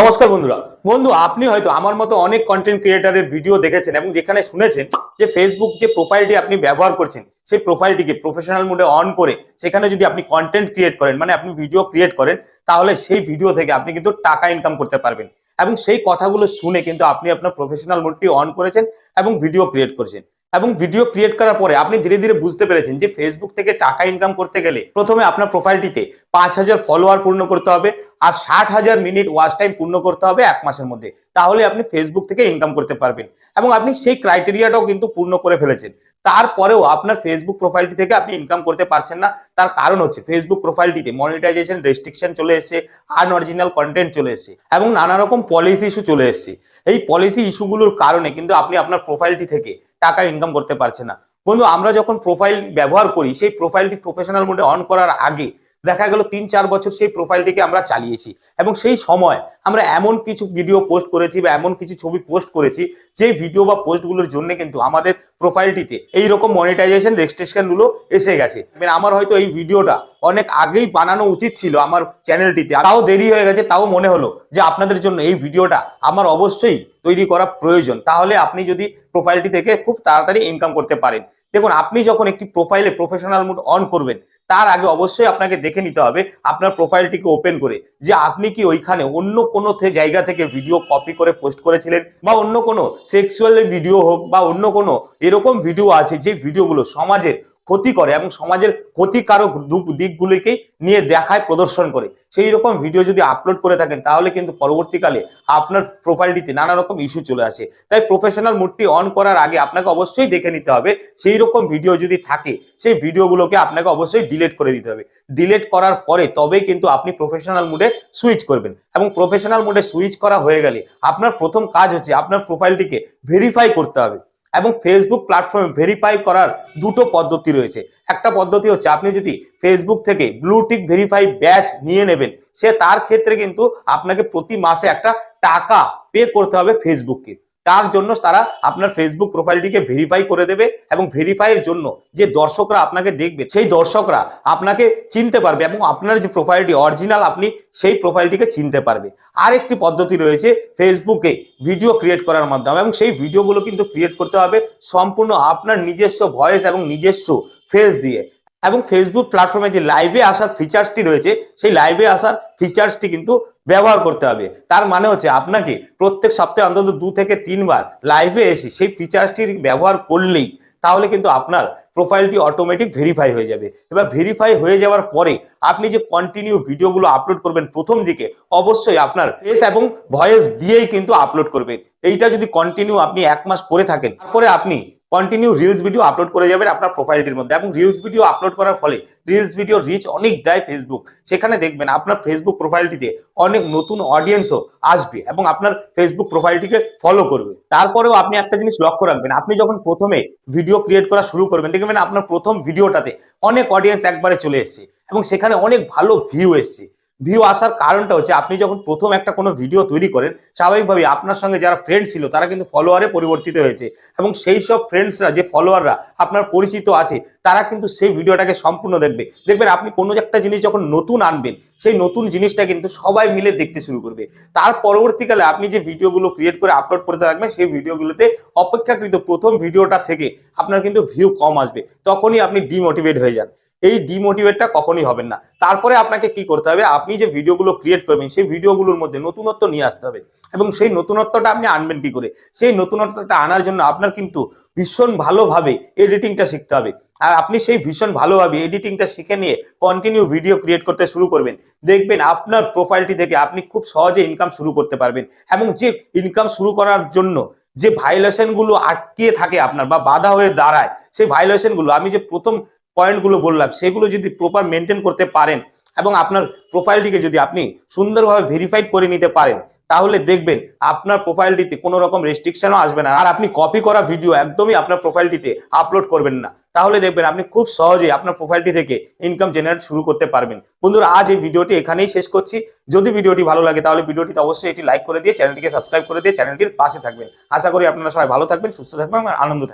নমস্কার বন্ধুরা। বন্ধু, আপনি হয়তো আমার মতো অনেক কন্টেন্ট ক্রিয়েটারের ভিডিও দেখেছেন এবং যেখানে শুনেছেন যে ফেসবুক যে প্রোফাইলটি আপনি ব্যবহার করছেন, সেই প্রোফাইলটিকে প্রফেশনাল মোডে অন করে সেখানে যদি আপনি কন্টেন্ট ক্রিয়েট করেন মানে আপনি ভিডিও ক্রিয়েট করেন, তাহলে সেই ভিডিও থেকে আপনি কিন্তু টাকা ইনকাম করতে পারবেন। এবং সেই কথাগুলো শুনে কিন্তু আপনি আপনার প্রফেশনাল মোডটি অন করেছেন এবং ভিডিও ক্রিয়েট করেছেন। এবং ভিডিও ক্রিয়েট করার পরে আপনি ধীরে ধীরে বুঝতে পেরেছেন যে ফেসবুক থেকে টাকা ইনকাম করতে গেলে প্রথমে আপনার প্রোফাইলটিতে পাঁচ হাজার ফলোয়ার পূর্ণ করতে হবে আর ষাট হাজার মিনিট ওয়াচ টাইম পূর্ণ করতে হবে এক মাসের মধ্যে। তাহলে আপনি ফেসবুক থেকে ইনকাম করতে পারবেন এবং আপনি সেই ক্রাইটেরিয়াটাও কিন্তু পূর্ণ করে ফেলেছেন। তারপরেও আপনার ফেসবুক প্রোফাইলটি থেকে আপনি ইনকাম করতে পারছেন না। তার কারণ হচ্ছে ফেসবুক প্রোফাইলটিতে মনিটাইজেশন রেস্ট্রিকশন চলে এসেছে আনঅরিজিনাল কন্টেন্ট চলে এসেছে এবং নানা রকম পলিসি ইস্যু চলে এসেছে। এই পলিসি ইস্যুগুলোর কারণে কিন্তু আপনি আপনার প্রোফাইলটি থেকে টাকা ইনকাম করতে পারছে না। বন্ধু, আমরা যখন প্রোফাইল ব্যবহার করি, সেই প্রোফাইলটি প্রফেশনাল মোডে অন করার আগে দেখা গেল তিন চার বছর সেই প্রোফাইলটিকে আমরা চালিয়েছি এবং সেই সময় আমরা এমন কিছু ভিডিও পোস্ট করেছি বা এমন কিছু ছবি পোস্ট করেছি, যে ভিডিও বা পোস্টগুলোর জন্য কিন্তু আমাদের প্রোফাইলটিতে এইরকম মনিটাইজেশন রেজিস্ট্রেশনগুলো এসে গেছে। মানে আমার হয়তো এই ভিডিওটা অনেক আগেই বানানো উচিত ছিল আমার চ্যানেলটিতে। তাও দেরি হয়ে গেছে, তাও মনে হলো যে আপনাদের জন্য এই ভিডিওটা আমার অবশ্যই তৈরি করা প্রয়োজন। তাহলে আপনি যদি প্রোফাইলটি থেকে খুব তাড়াতাড়ি ইনকাম করতে পারেন। দেখুন, আপনি যখন একটি প্রোফাইলে প্রফেশনাল মুড অন করবেন, তার আগে অবশ্যই আপনাকে দেখে নিতে হবে আপনার প্রোফাইলটিকে ওপেন করে যে আপনি কি ওইখানে অন্য কোনো জায়গা থেকে ভিডিও কপি করে পোস্ট করেছিলেন বা অন্য কোনো সেক্সুয়াল ভিডিও হোক বা অন্য কোনো এরকম ভিডিও আছে যে ভিডিওগুলো সমাজের ক্ষতি করে এবং সমাজের ক্ষতিকারক দু- দিকগুলিকেই নিয়ে দেখায়, প্রদর্শন করে। সেই রকম ভিডিও যদি আপলোড করে থাকেন, তাহলে কিন্তু পরবর্তীকালে আপনার প্রোফাইলটিতে নানা রকম ইস্যু চলে আসে। তাই প্রফেশনাল মুডটি অন করার আগে আপনাকে অবশ্যই দেখে নিতে হবে সেই রকম ভিডিও যদি থাকে, সেই ভিডিওগুলোকে আপনাকে অবশ্যই ডিলেট করে দিতে হবে। ডিলেট করার পরে তবেই কিন্তু আপনি প্রফেশনাল মুডে সুইচ করবেন। এবং প্রফেশনাল মুডে সুইচ করা হয়ে গেলে আপনার প্রথম কাজ হচ্ছে আপনার প্রোফাইলটিকে ভেরিফাই করতে হবে। এবং ফেসবুক প্ল্যাটফর্মে ভেরিফাই করার দুটো পদ্ধতি রয়েছে। একটা পদ্ধতি হচ্ছে, আপনি যদি ফেসবুক থেকে ব্লুটিক ভেরিফাই ব্যাচ নিয়ে নেবেন, সে তার ক্ষেত্রে কিন্তু আপনাকে প্রতি মাসে একটা টাকা পে করতে হবে ফেসবুককে তার জন্য তারা আপনার ফেসবুক প্রোফাইলটিকে ভেরিফাই করে দেবে এবং ভেরিফাইয়ের জন্য যে দর্শকরা আপনাকে দেখবে, সেই দর্শকরা আপনাকে চিনতে পারবে এবং আপনার যে প্রোফাইলটি অরিজিনাল আপনি সেই প্রোফাইলটিকে চিনতে পারবে। আর একটি পদ্ধতি রয়েছে ফেসবুকে ভিডিও ক্রিয়েট করার মাধ্যমে এবং সেই ভিডিওগুলো কিন্তু ক্রিয়েট করতে হবে সম্পূর্ণ আপনার নিজস্ব ভয়েস এবং নিজস্ব ফেস দিয়ে। এবং ফেসবুক প্ল্যাটফর্মে যে লাইভে আসার ফিচার্সটি রয়েছে, সেই লাইভে আসার ফিচার্সটি কিন্তু ব্যবহার করতে হবে। তার মানে হচ্ছে আপনাকে প্রত্যেক সপ্তাহে অন্তত দু থেকে তিনবার লাইভে এসে সেই ফিচার্সটির ব্যবহার করলেই তাহলে কিন্তু আপনার প্রোফাইলটি অটোমেটিক ভেরিফাই হয়ে যাবে। এবার ভেরিফাই হয়ে যাওয়ার পরে আপনি যে কন্টিনিউ ভিডিওগুলো আপলোড করবেন প্রথম দিকে, অবশ্যই আপনার ফেস এবং ভয়েস দিয়েই কিন্তু আপলোড করবেন। এইটা যদি কন্টিনিউ আপনি এক মাস করে থাকেন, তারপরে আপনি কন্টিনিউ রিলস ভিডিও আপলোড করে যাবেন আপনার প্রোফাইলটির মধ্যে। এবং রিলস ভিডিও আপলোড করার ফলে রিলস ভিডিও রিচ অনেক দেয় ফেসবুক সেখানে দেখবেন আপনার ফেসবুক প্রোফাইলটিতে অনেক নতুন অডিয়েন্সও আসবে এবং আপনার ফেসবুক প্রোফাইলটিকে ফলো করবে। তারপরেও আপনি একটা জিনিস লক্ষ্য রাখবেন, আপনি যখন প্রথমে ভিডিও ক্রিয়েট করা শুরু করবেন, দেখবেন আপনার প্রথম ভিডিওটাতে অনেক অডিয়েন্স একবারে চলে এসেছে এবং সেখানে অনেক ভালো ভিউ এসছে। ভিউ আসার কারণটা হচ্ছে, আপনি যখন প্রথম একটা কোনো ভিডিও তৈরি করেন স্বাভাবিকভাবে আপনার সঙ্গে যারা ফ্রেন্ড ছিল, তারা কিন্তু ফলোয়ারে পরিবর্তিত হয়েছে। এবং সেই সব ফ্রেন্ডসরা যে ফলোয়াররা আপনার পরিচিত আছে, তারা কিন্তু সেই ভিডিওটাকে সম্পূর্ণ দেখবে। দেখবেন, আপনি কোনো একটা জিনিস যখন নতুন আনবেন, সেই নতুন জিনিসটা কিন্তু সবাই মিলে দেখতে শুরু করবে। তার পরবর্তীকালে আপনি যে ভিডিওগুলো ক্রিয়েট করে আপলোড করতে থাকবেন, সেই ভিডিওগুলোতে অপেক্ষাকৃত প্রথম ভিডিওটা থেকে আপনার কিন্তু ভিউ কম আসবে। তখনই আপনি ডিমোটিভেট হয়ে যান। এই ডিমোটিভেটটা কখনই হবেন না। তারপরে আপনাকে কি করতে হবে? আপনি যে ভিডিওগুলো ক্রিয়েট করবেন, সেই ভিডিওগুলোর মধ্যে নতুনত্ব নিয়ে আসতে হবে। এবং সেই নতুনত্বটা আপনি আনবেন কি করে? সেই নতুনত্বটা আনার জন্য আপনার কিন্তু ভীষণ ভালোভাবে এডিটিংটা শিখতে হবে। আর আপনি সেই ভীষণ ভালোভাবে এডিটিংটা শিখে নিয়ে কন্টিনিউ ভিডিও ক্রিয়েট করতে শুরু করবেন। দেখবেন আপনার প্রোফাইলটি থেকে আপনি খুব সহজে ইনকাম শুরু করতে পারবেন। এবং যে ইনকাম শুরু করার জন্য যে ভাইলেশন আটকে থাকে আপনার বা বাধা হয়ে দাঁড়ায়, সেই ভাইলেশনগুলো, আমি যে প্রথম পয়েন্টগুলো বললাম, সেগুলো যদি প্রপার মেনটেন করতে পারেন এবং আপনার প্রোফাইলটিকে যদি আপনি সুন্দরভাবে ভেরিফাইড করে নিতে পারেন তাহলে দেখবেন আপনার প্রোফাইলটিতে কোনো রকম রেস্ট্রিকশনও আসবে না। আর আপনি কপি করা ভিডিও একদমই আপনার প্রোফাইলটিতে আপলোড করবেন না। তাহলে দেখবেন আপনি খুব সহজেই আপনার প্রোফাইলটি থেকে ইনকাম জেনারেট শুরু করতে পারবেন। বন্ধুরা, আজ এই ভিডিওটি এখানেই শেষ করছি। যদি ভিডিওটি ভালো লাগে, তাহলে ভিডিওটিতে অবশ্যই এটি লাইক করে দিয়ে চ্যানেলটিকে সাবস্ক্রাইব করে দিয়ে চ্যানেলটির পাশে থাকবেন। আশা করি আপনারা সবাই ভালো থাকবেন, সুস্থ থাকবেন এবং আনন্দ থাকবেন।